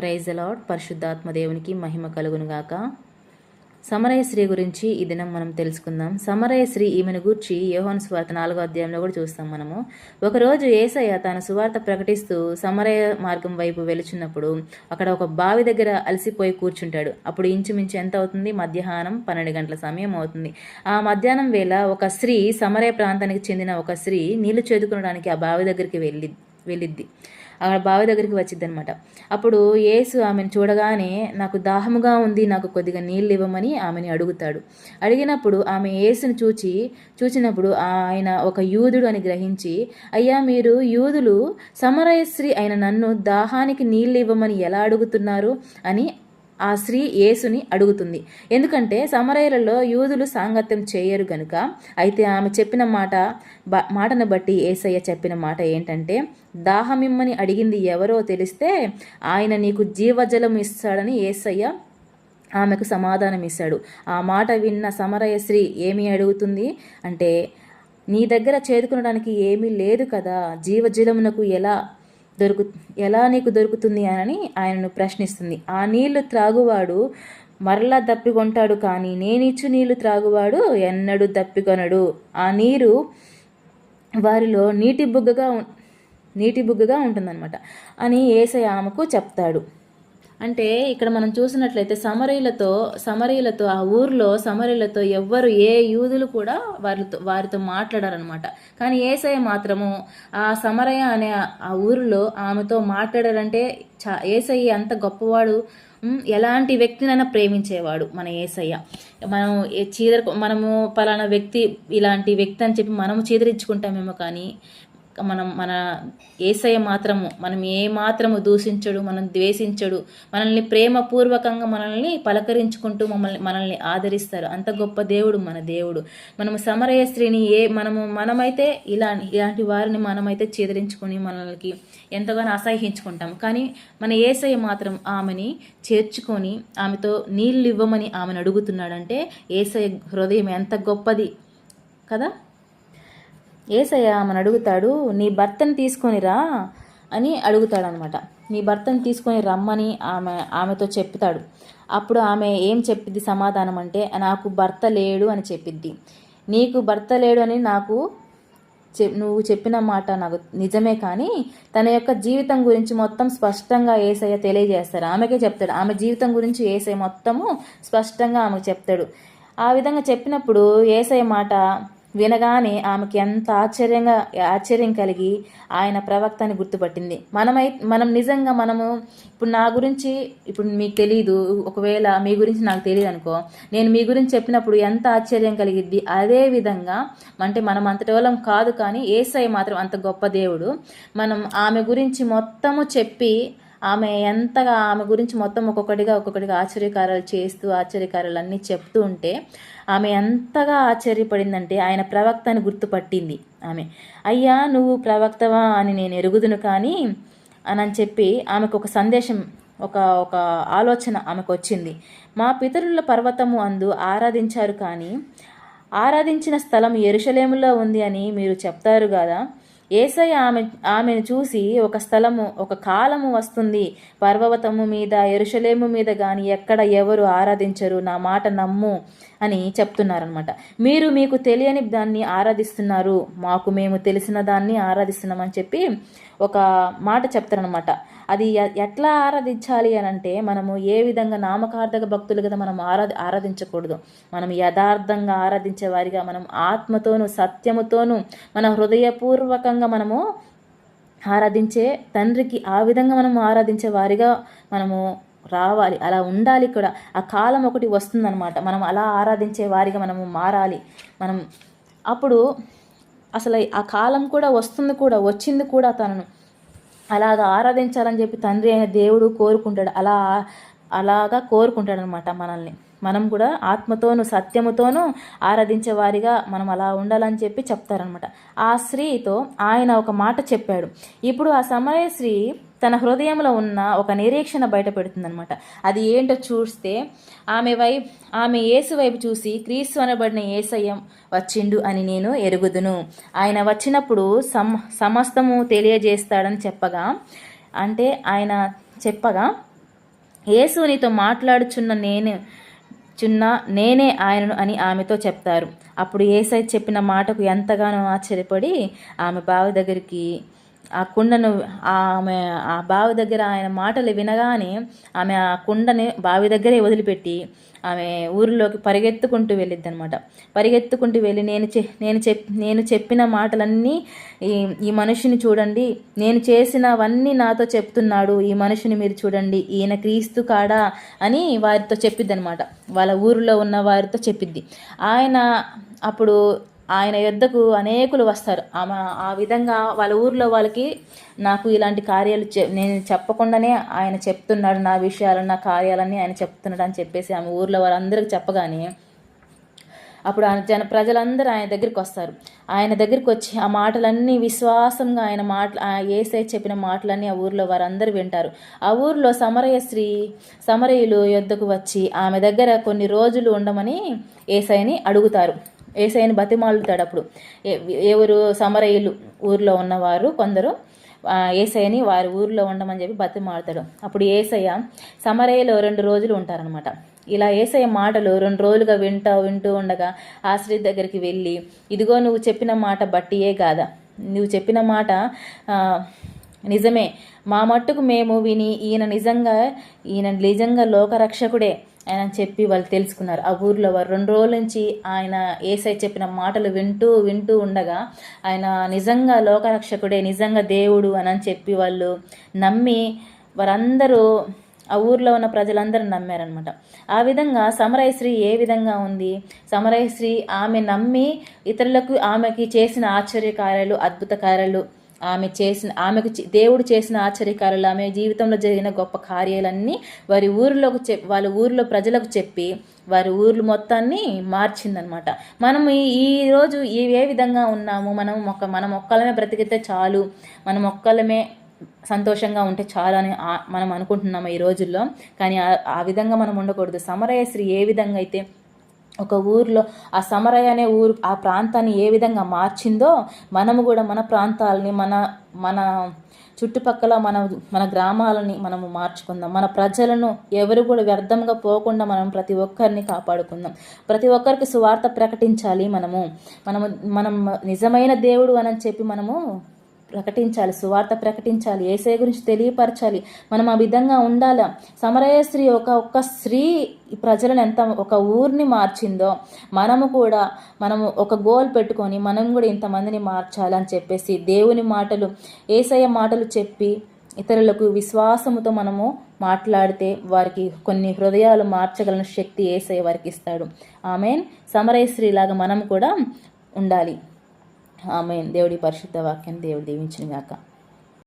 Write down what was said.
Praise అలాడ్ పరిశుద్ధాత్మ దేవునికి మహిమ కలుగునుగాక. సమరయ శ్రీ గురించి ఈ దినం మనం తెలుసుకుందాం. సమరయ శ్రీ ఈమెను గూర్చి యోహన్ సువార్త నాలుగో అధ్యాయంలో కూడా చూస్తాం మనము. ఒకరోజు ఏసయ్య తన సువార్త ప్రకటిస్తూ సమరయ మార్గం వైపు వెలుచున్నప్పుడు అక్కడ ఒక బావి దగ్గర అలసిపోయి కూర్చుంటాడు. అప్పుడు ఇంచుమించు ఎంత అవుతుంది? మధ్యాహ్నం పన్నెండు గంటల సమయం అవుతుంది. ఆ మధ్యాహ్నం వేళ ఒక స్త్రీ సమరయ ప్రాంతానికి చెందిన ఒక స్త్రీ నీళ్ళు చేదుకునడానికి ఆ బావి దగ్గరికి వెళ్ళి వెళ్ళిద్ది. అక్కడ బావి దగ్గరికి వచ్చింది అనమాట అప్పుడు యేసు ఆమెను చూడగానే నాకు దాహముగా ఉంది నాకు కొద్దిగా నీళ్ళు ఇవ్వమని ఆమెని అడుగుతాడు. అడిగినప్పుడు ఆమె యేసుని చూచి చూచినప్పుడు ఆయన ఒక యూదుడు అని గ్రహించి అయ్యా మీరు యూదులు సమరయశ్రీ అయిన నన్ను దాహానికి నీళ్ళు ఇవ్వమని ఎలా అడుగుతున్నారు? అని ఆ స్త్రీ యేసుని అడుగుతుంది. ఎందుకంటే సమరయ్యలలో యూదులు సాంగత్యం చేయరు గనుక. అయితే ఆమె చెప్పిన మాట బ మాటను బట్టి ఏసయ్య చెప్పిన మాట ఏంటంటే దాహమిమ్మని అడిగింది ఎవరో తెలిస్తే ఆయన నీకు జీవజలం ఇస్తాడని ఏసయ్య ఆమెకు సమాధానం ఇస్తాడు. ఆ మాట విన్న సమరయ స్త్రీ ఏమి అడుగుతుంది? అంటే నీ దగ్గర చేరుకునడానికి ఏమీ లేదు కదా. జీవజలమునకు ఎలా దొరుకు ఎలా నీకు దొరుకుతుంది అని ఆయనను ప్రశ్నిస్తుంది. ఆ నీళ్ళు త్రాగువాడు మరలా దప్పికొంటాడు కానీ నేనిచ్చు నీళ్ళు త్రాగువాడు ఎన్నడూ దప్పికొనడు ఆ నీరు వారిలో నీటి బుగ్గగా నీటి బుగ్గగా ఉంటుందన్నమాట అని ఏసయ ఆమెకు చెప్తాడు. అంటే ఇక్కడ మనం చూసినట్లయితే సమరీలతో సమరీలతో ఆ ఊర్లో సమరీలతో ఎవ్వరు ఏ యూదులు కూడా వారితో వారితో మాట్లాడారనమాట కానీ ఏసయ్య మాత్రము ఆ సమరయ అనే ఆ ఊరిలో ఆమెతో మాట్లాడారంటే చా ఏసయ్య అంత గొప్పవాడు ఎలాంటి వ్యక్తినైనా ప్రేమించేవాడు మన ఏసయ్య. మనం చీదర మనము పలానా వ్యక్తి ఇలాంటి వ్యక్తి అని చెప్పి మనము చీదరించుకుంటామేమో కానీ మనం మన ఏసయ మాత్రము మనం ఏ మాత్రము దూషించడు మనం ద్వేషించడు మనల్ని ప్రేమపూర్వకంగా మనల్ని పలకరించుకుంటూ మమ్మల్ని మనల్ని ఆదరిస్తారు. అంత గొప్ప దేవుడు మన దేవుడు. మనము సమరయ స్త్రీని ఏ మనము మనమైతే ఇలా ఇలాంటి వారిని మనమైతే చేదరించుకుని మనల్ని ఎంతగానో అసహ్యించుకుంటాం కానీ మన ఏసయ్య మాత్రం ఆమెని చేర్చుకొని ఆమెతో నీళ్ళు ఇవ్వమని ఆమెను అడుగుతున్నాడంటే ఏసయ్య హృదయం ఎంత గొప్పది కదా? ఏసయ్య ఆమెను అడుగుతాడు నీ భర్తను తీసుకొని రా అని అడుగుతాడనమాట. నీ భర్తను తీసుకొని రమ్మని ఆమె ఆమెతో చెప్తాడు. అప్పుడు ఆమె ఏం చెప్పిద్ది సమాధానం అంటే నాకు భర్త లేడు అని చెప్పిద్ది. నీకు భర్త లేడు అని నాకు చె నువ్వు చెప్పిన మాట నాకు నిజమే కానీ తన యొక్క జీవితం గురించి మొత్తం స్పష్టంగా ఏసయ్య తెలియజేస్తారు ఆమెకే చెప్తాడు. ఆమె జీవితం గురించి ఏసయ్య మొత్తము స్పష్టంగా ఆమెకు చెప్తాడు. ఆ విధంగా చెప్పినప్పుడు ఏసయ్య మాట వినగానే ఆమెకి ఎంత ఆశ్చర్యంగా ఆశ్చర్యం కలిగి ఆయన ప్రవక్తని గుర్తుపట్టింది. మనమై మనం నిజంగా మనము ఇప్పుడు నా గురించి ఇప్పుడు మీకు తెలియదు ఒకవేళ మీ గురించి నాకు తెలియదు అనుకో నేను మీ గురించి చెప్పినప్పుడు ఎంత ఆశ్చర్యం కలిగిద్ది. అదే విధంగా అంటే మనం అంతటి వాళ్ళం కాదు కానీ ఏసై మాత్రం అంత గొప్ప దేవుడు. మనం ఆమె గురించి మొత్తము చెప్పి ఆమె ఎంతగా ఆమె గురించి మొత్తం ఒక్కొక్కటిగా ఒక్కొక్కటిగా ఆశ్చర్యకారాలు చేస్తూ ఆశ్చర్యకారాలు అన్నీ చెప్తూ ఉంటే ఆమె ఎంతగా ఆశ్చర్యపడిందంటే ఆయన ప్రవక్తని గుర్తుపట్టింది ఆమె. అయ్యా నువ్వు ప్రవక్తవా అని నేను ఎరుగుదును కానీ అని చెప్పి ఆమెకు ఒక సందేశం ఒక ఒక ఆలోచన ఆమెకు వచ్చింది. మా పితరుల పర్వతము అందు ఆరాధించారు కానీ ఆరాధించిన స్థలం ఎరుషలేములో ఉంది అని మీరు చెప్తారు కదా ఏసై ఆమె ఆమెను చూసి ఒక స్థలము ఒక కాలము వస్తుంది. పర్వతము మీద ఎరుషలేము మీద కానీ ఎక్కడ ఎవరు ఆరాధించరు. నా మాట నమ్ము. అని చెప్తున్నారనమాట మీరు మీకు తెలియని దాన్ని ఆరాధిస్తున్నారు మాకు మేము తెలిసిన దాన్ని ఆరాధిస్తున్నామని చెప్పి ఒక మాట చెప్తారనమాట అది ఎట్లా ఆరాధించాలి అని అంటే మనము ఏ విధంగా నామకార్థక భక్తులు కదా మనం ఆరాధి ఆరాధించకూడదు. మనం యథార్థంగా ఆరాధించే వారిగా మనం ఆత్మతోనూ సత్యముతోనూ మన హృదయపూర్వకంగా మనము ఆరాధించే తండ్రికి ఆ విధంగా మనం ఆరాధించే వారిగా మనము రావాలి. అలా ఉండాలి కూడా. ఆ కాలం ఒకటి వస్తుందన్నమాట. మనం అలా ఆరాధించే వారిగా మనము మారాలి. మనం అప్పుడు అసలు ఆ కాలం కూడా వస్తుంది కూడా వచ్చింది కూడా తనను. అలాగా ఆరాధించాలని చెప్పి తండ్రి అయిన దేవుడు కోరుకుంటాడు. అలా అలాగా కోరుకుంటాడు అనమాట మనల్ని. మనం కూడా ఆత్మతోనూ సత్యముతోనూ ఆరాధించే వారిగా మనం అలా ఉండాలని చెప్పి చెప్తారనమాట ఆ స్త్రీతో ఆయన ఒక మాట చెప్పాడు. ఇప్పుడు ఆ సమయ స్త్రీ తన హృదయంలో ఉన్న ఒక నిరీక్షణ బయటపెడుతుందనమాట అది ఏంటో చూస్తే ఆమె వైపు ఆమె యేసు వైపు చూసి క్రీస్తు అనబడిన ఏసయ్యం వచ్చిండు అని నేను ఎరుగుదును. ఆయన వచ్చినప్పుడు సమ సమస్తము తెలియజేస్తాడని చెప్పగా అంటే ఆయన చెప్పగా యేసు నీతో మాట్లాడుచున్న నేను చున్న నేనే ఆయనను అని ఆమెతో చెప్తారు. అప్పుడు ఏసై చెప్పిన మాటకు ఎంతగానో ఆశ్చర్యపడి ఆమె బావి దగ్గరికి ఆ కుండను ఆమె ఆ బావి దగ్గర ఆయన మాటలు వినగానే ఆమె ఆ కుండని బావి దగ్గరే వదిలిపెట్టి ఆమె ఊరిలోకి పరిగెత్తుకుంటూ వెళ్ళిద్ది అనమాట పరిగెత్తుకుంటూ వెళ్ళి నేను చె నేను చెప్ నేను చెప్పిన మాటలన్నీ ఈ ఈ మనిషిని చూడండి నేను చేసినవన్నీ నాతో చెప్తున్నాడు ఈ మనిషిని మీరు చూడండి ఈయన క్రీస్తు కాడా అని వారితో చెప్పిద్ది అనమాట వాళ్ళ ఊరిలో ఉన్న వారితో చెప్పిద్ది. ఆయన అప్పుడు ఆయన యొద్దకు అనేకులు వస్తారు. ఆమె ఆ విధంగా వాళ్ళ ఊర్లో వాళ్ళకి నాకు ఇలాంటి కార్యాలు నేను చెప్పకుండానే ఆయన చెప్తున్నాడు నా విషయాలు నా కార్యాలన్నీ ఆయన చెప్తున్నాడు అని చెప్పేసి ఆమె ఊర్లో వాళ్ళందరికీ చెప్పగానే అప్పుడు ఆయన జన ప్రజలందరూ ఆయన దగ్గరికి వస్తారు. ఆయన దగ్గరికి వచ్చి ఆ మాటలన్నీ విశ్వాసంగా ఆయన మాటలు ఆ ఏసై చెప్పిన మాటలన్నీ ఆ ఊర్లో వారందరూ వింటారు. ఆ ఊర్లో సమరయ స్త్రీ సమరయులు యొద్దకు వచ్చి ఆమె దగ్గర కొన్ని రోజులు ఉండమని ఏసైని అడుగుతారు. ఏసైని బతిమాలుతాడు అప్పుడు ఎవరు సమరయులు ఊర్లో ఉన్నవారు కొందరు ఏసయ్యని వారి ఊర్లో ఉండమని చెప్పి బతిమాడతాడు అప్పుడు ఏసయ్య సమరయ్యలో రెండు రోజులు ఉంటారనమాట ఇలా ఏసయ్య మాటలు రెండు రోజులుగా వింటూ వింటూ ఉండగా ఆ దగ్గరికి వెళ్ళి ఇదిగో నువ్వు చెప్పిన మాట బట్టియే కాదా నువ్వు చెప్పిన మాట నిజమే. మా మట్టుకు మేము విని ఈయన నిజంగా ఈయన నిజంగా లోకరక్షకుడే. ఆయన చెప్పి వాళ్ళు తెలుసుకున్నారు. ఆ ఊర్లో వారు రెండు రోజుల నుంచి ఆయన ఏసై చెప్పిన మాటలు వింటూ వింటూ ఉండగా ఆయన నిజంగా లోకరక్షకుడే నిజంగా దేవుడు అని చెప్పి వాళ్ళు నమ్మి వారందరూ ఆ ఊర్లో ఉన్న ప్రజలందరూ నమ్మారనమాట ఆ విధంగా సమరయశ్రీ ఏ విధంగా ఉంది? సమరయశ్రీ ఆమె నమ్మి ఇతరులకు ఆమెకి చేసిన ఆశ్చర్య కార్యాలు అద్భుత కార్యాలు ఆమె చేసిన ఆమెకు దేవుడు చేసిన ఆశ్చర్యకారులు ఆమె జీవితంలో జరిగిన గొప్ప కార్యాలన్నీ వారి ఊరిలోకి చెప్ వాళ్ళ ఊరిలో ప్రజలకు చెప్పి వారి ఊర్లు మొత్తాన్ని మార్చిందనమాట. మనం ఈ ఏ విధంగా ఉన్నాము? మనం మొక్క మన మొక్కలమే బ్రతికితే చాలు. మన మొక్కలమే సంతోషంగా ఉంటే చాలు అని మనం అనుకుంటున్నాము ఈ రోజుల్లో. కానీ ఆ విధంగా మనం ఉండకూడదు. సమరయశ్రీ ఏ విధంగా అయితే ఒక ఊర్లో ఆ సమరయ్య అనే ఊరు ఆ ప్రాంతాన్ని ఏ విధంగా మార్చిందో మనము కూడా మన ప్రాంతాలని మన మన చుట్టుపక్కల మన మన గ్రామాలని మనము మార్చుకుందాం. మన ప్రజలను ఎవరు కూడా వ్యర్థంగా పోకుండా మనం ప్రతి ఒక్కరిని కాపాడుకుందాం. ప్రతి ఒక్కరికి సువార్త ప్రకటించాలి మనము. మనము మనం నిజమైన దేవుడు అని చెప్పి మనము ప్రకటించాలి సువార్త ప్రకటించాలి ఏసే గురించి తెలియపరచాలి. మనం ఆ విధంగా ఉండాలి? సమరయ స్త్రీ ఒక ఒక్క స్త్రీ ప్రజలను ఎంత ఒక ఊరిని మార్చిందో మనము కూడా మనము ఒక గోల్ పెట్టుకొని మనం కూడా ఇంతమందిని మార్చాలని చెప్పేసి దేవుని మాటలు ఏసయ్య మాటలు చెప్పి ఇతరులకు విశ్వాసముతో మనము మాట్లాడితే వారికి కొన్ని హృదయాలు మార్చగలన శక్తి ఏసయ్య వారికి ఇస్తాడు. ఆమెన్. సమరయశ్రీలాగా మనం కూడా ఉండాలి. ఆమె దేవుడి పరిశుద్ధ వాక్యాన్ని దేవుడు దీవించిన గాక.